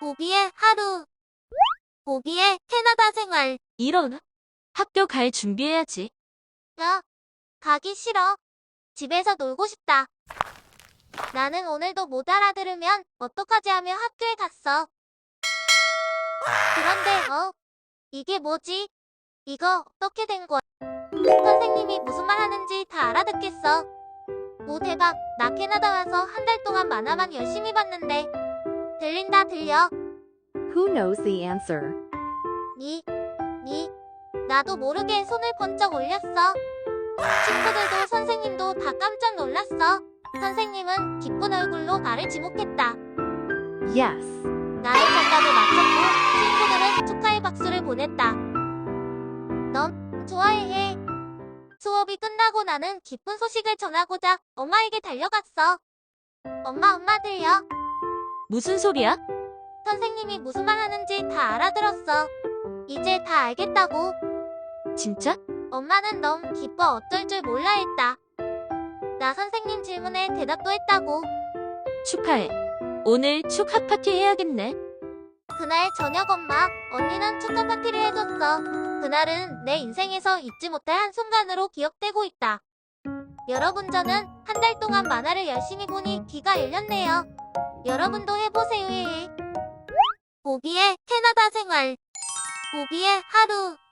보비의 하루. 보비의 캐나다 생활. 이런. 학교 갈 준비해야지. 야, 가기 싫어. 집에서 놀고 싶다. 나는 오늘도 못 알아들으면 어떡하지 하며 학교에 갔어. 그런데, 어, 이게 뭐지? 이거 어떻게 된 거야? 선생님이 무슨 말 하는지 다 알아듣겠어. 오, 대박. 나 캐나다 와서 한 달 동안 만화만 열심히 봤는데. 들린다, 들려. Who knows the answer? 니, 니, 나도 모르게 손을 번쩍 올렸어. 친구들도 선생님도 다 깜짝 놀랐어. 선생님은 기쁜 얼굴로 나를 지목했다. Yes. 나의 정답을 맞췄고 친구들은 축하의 박수를 보냈다. 넌 좋아해. 수업이 끝나고 나는 기쁜 소식을 전하고자 엄마에게 달려갔어. 엄마, 엄마 들려. 무슨 소리야? 선생님이 무슨 말 하는지 다 알아들었어. 이제 다 알겠다고. 진짜? 엄마는 너무 기뻐 어쩔 줄 몰라 했다. 나 선생님 질문에 대답도 했다고. 축하해. 오늘 축하 파티 해야겠네. 그날 저녁 엄마, 언니는 축하 파티를 해줬어. 그날은 내 인생에서 잊지 못할 한 순간으로 기억되고 있다. 여러분 저는 한 달 동안 만화를 열심히 보니 귀가 열렸네요. 여러분도 해보세요. 보비의 캐나다 생활. 보비의 하루.